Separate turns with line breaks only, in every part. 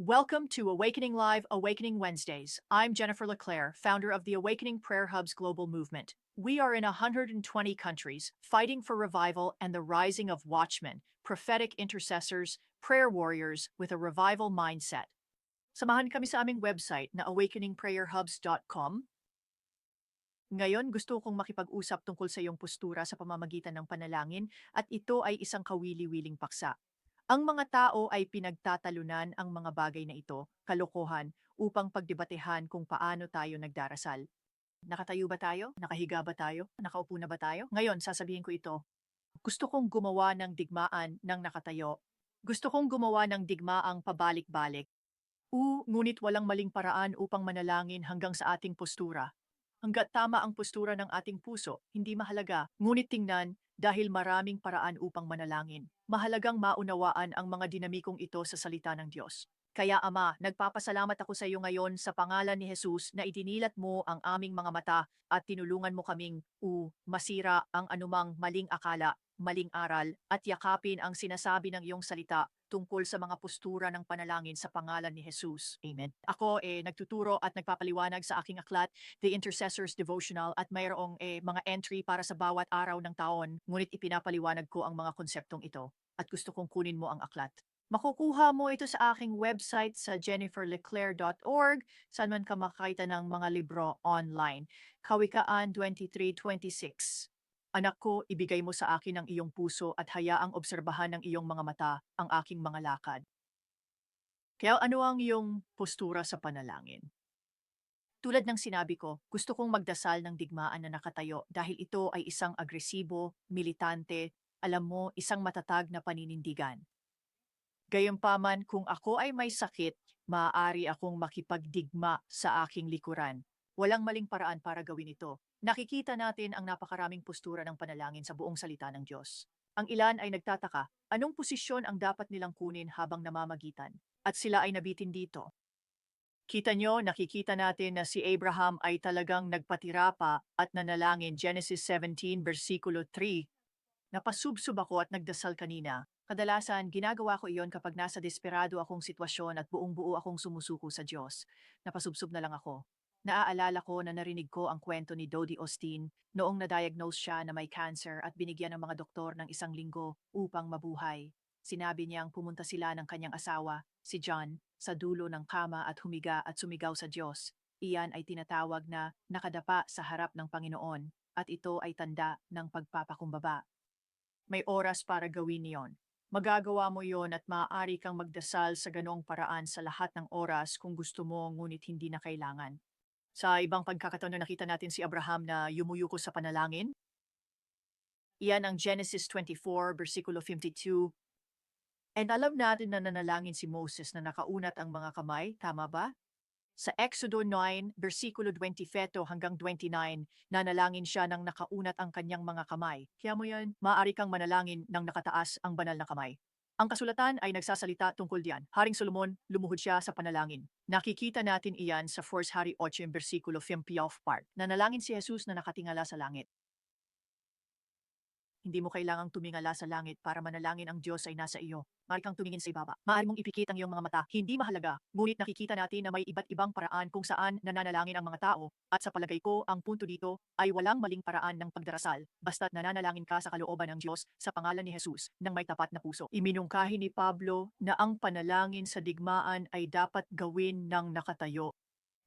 Welcome to Awakening Live Awakening Wednesdays. I'm Jennifer LeClaire, founder of the Awakening Prayer Hub's global movement. We are in 120 countries, fighting for revival and the rising of watchmen, prophetic intercessors, prayer warriors with a revival mindset. Samahan kami sa aming website na awakeningprayerhubs.com. Ngayon, gusto kong makipag-usap tungkol sa iyong postura sa pamamagitan ng panalangin at ito ay isang kawili-wiling paksa. Ang mga tao ay pinagtatalunan ang mga bagay na ito, kalokohan, upang pagdebatehan kung paano tayo nagdarasal. Nakatayo ba tayo? Nakahiga ba tayo? Nakaupo na ba tayo? Ngayon, sasabihin ko ito. Gusto kong gumawa ng digmaan ng nakatayo. Gusto kong gumawa ng digmaang pabalik-balik. U, ngunit walang maling paraan upang manalangin hanggang sa ating postura. Hanggat tama ang postura ng ating puso, hindi mahalaga. Ngunit tingnan, dahil maraming paraan upang manalangin. Mahalagang maunawaan ang mga dinamikong ito sa salita ng Diyos. Kaya Ama, nagpapasalamat ako sa iyo ngayon sa pangalan ni Jesus na idinilat mo ang aming mga mata at tinulungan mo kaming u masira ang anumang maling akala, maling aral at yakapin ang sinasabi ng iyong salita tungkol sa mga postura ng panalangin sa pangalan ni Jesus. Amen. Ako eh nagtuturo at nagpapaliwanag sa aking aklat, The Intercessor's Devotional at mayroong eh, mga entry para sa bawat araw ng taon, ngunit ipinapaliwanag ko ang mga konseptong ito at gusto kong kunin mo ang aklat. Makukuha mo ito sa aking website sa jenniferleclaire.org saan man ka makakita ng mga libro online. Kawikaan 2326. Anak ko, ibigay mo sa akin ang iyong puso at hayaang obserbahan ng iyong mga mata ang aking mga lakad. Kaya ano ang iyong postura sa panalangin? Tulad ng sinabi ko, gusto kong magdasal ng digmaan na nakatayo dahil ito ay isang agresibo, militante, alam mo, isang matatag na paninindigan. Gayunpaman, kung ako ay may sakit, maaari akong makipagdigma sa aking likuran. Walang maling paraan para gawin ito. Nakikita natin ang napakaraming postura ng panalangin sa buong salita ng Diyos. Ang ilan ay nagtataka, anong posisyon ang dapat nilang kunin habang namamagitan? At sila ay nabitin dito. Kita nyo, nakikita natin na si Abraham ay talagang nagpatira pa at nanalangin Genesis 17 versikulo 3. Napasubsob ako at nagdasal kanina. Kadalasan, ginagawa ko iyon kapag nasa desperado akong sitwasyon at buong buo akong sumusuko sa Diyos. Napasubsob na lang ako. Naaalala ko na narinig ko ang kwento ni Dodie Austin noong na-diagnose siya na may cancer at binigyan ng mga doktor ng isang linggo upang mabuhay. Sinabi niyang pumunta sila ng kanyang asawa, si John, sa dulo ng kama at humiga at sumigaw sa Diyos. Iyan ay tinatawag na nakadapa sa harap ng Panginoon at ito ay tanda ng pagpapakumbaba. May oras para gawin niyon. Magagawa mo yon at maaari kang magdasal sa ganong paraan sa lahat ng oras kung gusto mo ngunit hindi na kailangan. Sa ibang pagkakataon na nakita natin si Abraham na yumuyuko sa panalangin. Iyan ang Genesis 24, versikulo 52. And alam natin na nanalangin si Moses na nakaunat ang mga kamay, tama ba? Sa Exodo 9, versikulo 20 hanggang 29, nanalangin siya nang nakaunat ang kanyang mga kamay. Kaya mo yan, maaari kang manalangin nang nakataas ang banal na kamay. Ang kasulatan ay nagsasalita tungkol diyan. Haring Solomon, lumuhod siya sa panalangin. Nakikita natin iyan sa 1 Hari 8, versikulo 50 part. Nanalangin si Jesus na nakatingala sa langit. Hindi mo kailangang tumingala sa langit para manalangin ang Diyos ay nasa iyo. Maaari kang tumingin sa ibaba. Maaari mong ipikit ang iyong mga mata. Hindi mahalaga. Ngunit nakikita natin na may iba't ibang paraan kung saan nananalangin ang mga tao. At sa palagay ko, ang punto dito ay walang maling paraan ng pagdarasal. Basta't nananalangin ka sa kalooban ng Diyos sa pangalan ni Jesus ng may tapat na puso. Iminungkahi ni Pablo na ang panalangin sa digmaan ay dapat gawin ng nakatayo.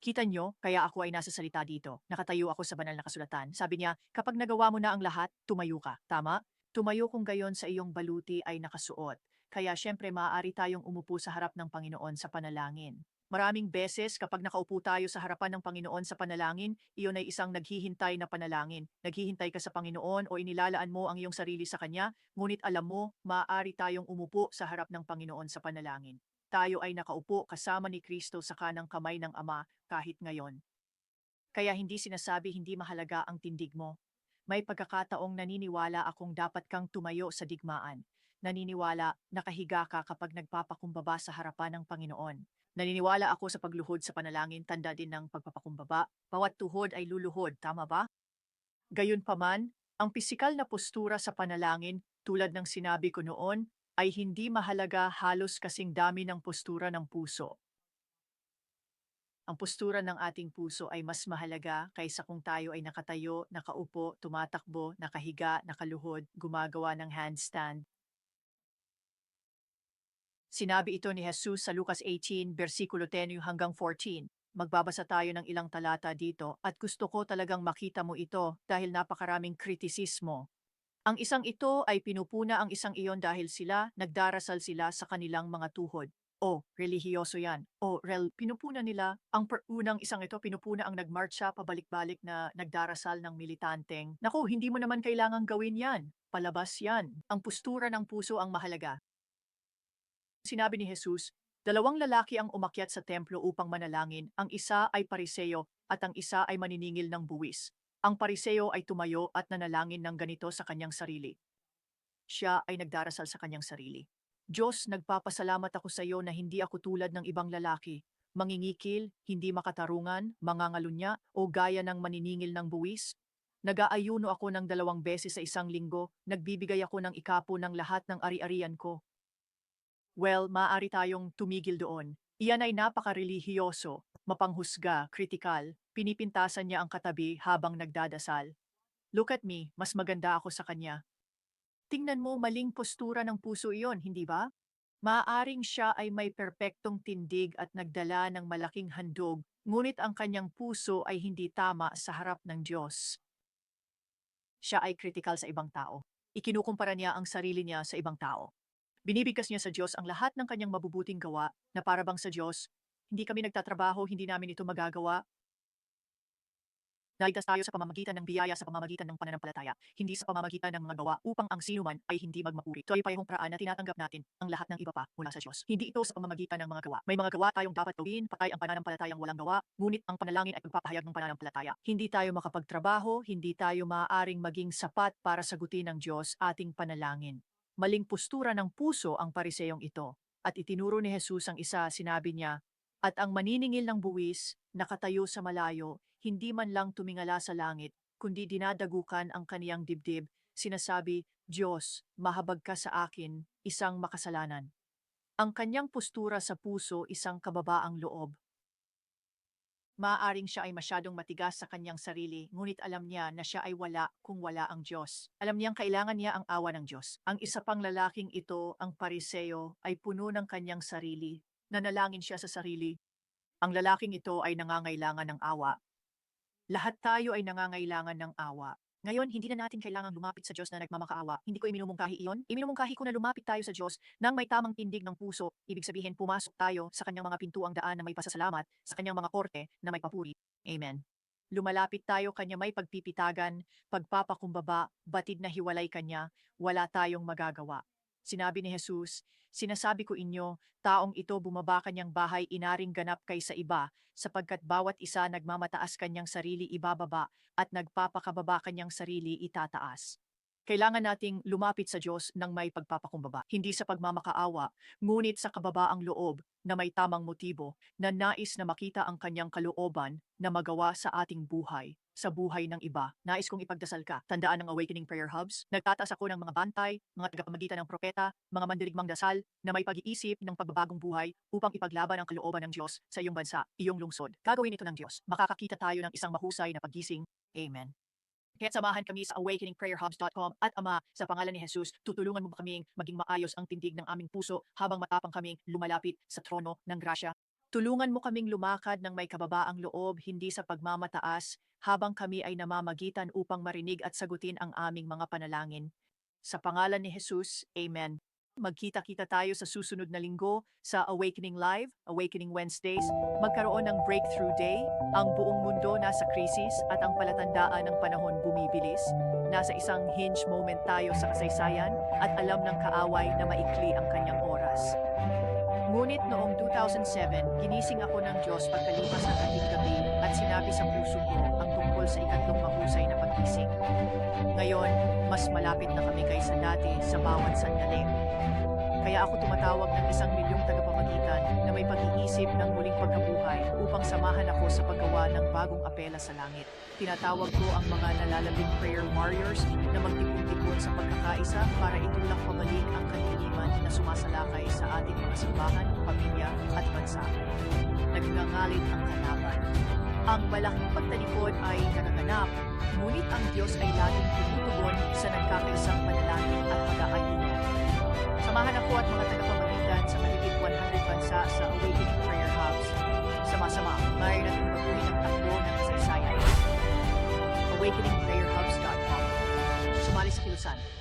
Kita nyo, kaya ako ay nasa salita dito. Nakatayo ako sa banal na kasulatan. Sabi niya, kapag nagawa mo na ang lahat, tumayo ka. Tama? Tumayo kung gayon sa iyong baluti ay nakasuot. Kaya syempre maaari tayong umupo sa harap ng Panginoon sa panalangin. Maraming beses kapag nakaupo tayo sa harapan ng Panginoon sa panalangin, iyon ay isang naghihintay na panalangin. Naghihintay ka sa Panginoon o inilalaan mo ang iyong sarili sa Kanya, ngunit alam mo, maaari tayong umupo sa harap ng Panginoon sa panalangin tayo ay nakaupo kasama ni Kristo sa kanang kamay ng Ama kahit ngayon. Kaya hindi sinasabi hindi mahalaga ang tindig mo. May pagkakataong naniniwala akong dapat kang tumayo sa digmaan. Naniniwala nakahiga ka kapag nagpapakumbaba sa harapan ng Panginoon. Naniniwala ako sa pagluhod sa panalangin tanda din ng pagpapakumbaba. Bawat tuhod ay luluhod, tama ba? Gayunpaman, ang pisikal na postura sa panalangin tulad ng sinabi ko noon ay hindi mahalaga halos kasing dami ng postura ng puso. Ang postura ng ating puso ay mas mahalaga kaysa kung tayo ay nakatayo, nakaupo, tumatakbo, nakahiga, nakaluhod, gumagawa ng handstand. Sinabi ito ni Jesus sa Lucas 18, versikulo 10 hanggang 14. Magbabasa tayo ng ilang talata dito at gusto ko talagang makita mo ito dahil napakaraming kritisismo. Ang isang ito ay pinupuna ang isang iyon dahil sila, nagdarasal sila sa kanilang mga tuhod. O, relihiyoso yan. O, rel, pinupuna nila. Ang unang isang ito, pinupuna ang nagmarcha pabalik-balik na nagdarasal ng militanteng. Naku, hindi mo naman kailangang gawin yan. Palabas yan. Ang postura ng puso ang mahalaga. Sinabi ni Jesus, dalawang lalaki ang umakyat sa templo upang manalangin. Ang isa ay pariseo at ang isa ay maniningil ng buwis. Ang pariseo ay tumayo at nanalangin ng ganito sa kanyang sarili. Siya ay nagdarasal sa kanyang sarili. Diyos, nagpapasalamat ako sa iyo na hindi ako tulad ng ibang lalaki. Mangingikil, hindi makatarungan, mangangalunya, o gaya ng maniningil ng buwis. Nag-aayuno ako ng dalawang beses sa isang linggo, nagbibigay ako ng ikapo ng lahat ng ari-arian ko. Well, maaari tayong tumigil doon. Iyan ay napaka-relihiyoso, mapanghusga, kritikal, pinipintasan niya ang katabi habang nagdadasal. Look at me, mas maganda ako sa kanya. Tingnan mo maling postura ng puso iyon, hindi ba? Maaaring siya ay may perpektong tindig at nagdala ng malaking handog, ngunit ang kanyang puso ay hindi tama sa harap ng Diyos. Siya ay kritikal sa ibang tao. Ikinukumpara niya ang sarili niya sa ibang tao. Binibigkas niya sa Diyos ang lahat ng kanyang mabubuting gawa na parabang sa Diyos, hindi kami nagtatrabaho, hindi namin ito magagawa. Naligtas tayo sa pamamagitan ng biyaya sa pamamagitan ng pananampalataya, hindi sa pamamagitan ng mga gawa upang ang sinuman ay hindi magmapuri. Ito ay payahong paraan na tinatanggap natin ang lahat ng iba pa mula sa Diyos. Hindi ito sa pamamagitan ng mga gawa. May mga gawa tayong dapat gawin, patay ang pananampalatayang walang gawa, ngunit ang panalangin ay pagpapahayag ng pananampalataya. Hindi tayo makapagtrabaho, hindi tayo maaaring maging sapat para sagutin ng Diyos ating panalangin. Maling postura ng puso ang pariseyong ito. At itinuro ni Jesus ang isa, sinabi niya, at ang maniningil ng buwis, nakatayo sa malayo, hindi man lang tumingala sa langit, kundi dinadagukan ang kaniyang dibdib, sinasabi, Diyos, mahabag ka sa akin, isang makasalanan. Ang kanyang postura sa puso, isang kababaang loob. Maaaring siya ay masyadong matigas sa kanyang sarili, ngunit alam niya na siya ay wala kung wala ang Diyos. Alam niyang kailangan niya ang awa ng Diyos. Ang isa pang lalaking ito, ang pariseo, ay puno ng kanyang sarili. Nanalangin siya sa sarili. Ang lalaking ito ay nangangailangan ng awa. Lahat tayo ay nangangailangan ng awa. Ngayon, hindi na natin kailangang lumapit sa Diyos na nagmamakaawa. Hindi ko iminumungkahi iyon. Iminumungkahi ko na lumapit tayo sa Diyos nang may tamang tindig ng puso. Ibig sabihin, pumasok tayo sa kanyang mga pintuang daan na may pasasalamat, sa kanyang mga korte na may papuri. Amen. Lumalapit tayo kanya may pagpipitagan, pagpapakumbaba, batid na hiwalay kanya, wala tayong magagawa. Sinabi ni Jesus, Sinasabi ko inyo, taong ito bumaba kanyang bahay inaring ganap kaysa iba, sapagkat bawat isa nagmamataas kanyang sarili ibababa, at nagpapakababa kanyang sarili itataas. Kailangan nating lumapit sa Diyos ng may pagpapakumbaba, hindi sa pagmamakaawa, ngunit sa kababaang loob na may tamang motibo na nais na makita ang kanyang kalooban na magawa sa ating buhay, sa buhay ng iba. Nais kong ipagdasal ka. Tandaan ng Awakening Prayer Hubs. Nagtataas ako ng mga bantay, mga tagapamagitan ng propeta, mga mandirigmang dasal na may pag-iisip ng pagbabagong buhay upang ipaglaban ang kalooban ng Diyos sa iyong bansa, iyong lungsod. Gagawin ito ng Diyos. Makakakita tayo ng isang mahusay na paggising. Amen. Kaya samahan kami sa awakeningprayerhubs.com at Ama, sa pangalan ni Jesus, tutulungan mo ba kaming maging maayos ang tindig ng aming puso habang matapang kaming lumalapit sa trono ng grasya? Tulungan mo kaming lumakad ng may kababaang loob, hindi sa pagmamataas, habang kami ay namamagitan upang marinig at sagutin ang aming mga panalangin. Sa pangalan ni Jesus, Amen. Magkita-kita tayo sa susunod na linggo sa Awakening Live, Awakening Wednesdays. Magkaroon ng Breakthrough Day. Ang buong mundo nasa krisis at ang palatandaan ng panahon bumibilis. Nasa isang hinge moment tayo sa kasaysayan at alam ng kaaway na maikli ang kanyang oras. Ngunit noong 2007, ginising ako ng Diyos pagkalipas ng ating gabi at sinabi sa puso ko ang tungkol sa ikatlong mahusay na paggising. Ngayon, mas malapit na kami kaysa dati sa bawat sandali. Kaya ako tumatawag ng isang milyong tagapamagitan na may pag-iisip ng muling pagkabuhay upang samahan ako sa paggawa ng bagong apela sa langit. Tinatawag ko ang mga nalalabing prayer warriors na magtipon-tipon sa pagkakaisa para itulak pabalik ang kaniliman na sumasalakay sa ating mga simbahan, pamilya at bansa. Nagngangalit ang kalaban. Ang malaking pagtalikod ay nagaganap, ngunit ang Diyos ay laging tumutugon sa nagkakaisang panalangin at pag-aayuno. Samahan ako at mga tagapamagitan sa mahigit 100 bansa sa Awakening Prayer Hubs. Sama-sama, may natin baguhin ang takbo ng kasaysayan. AwakeningPrayerHubs.com Sumali sa kilusan.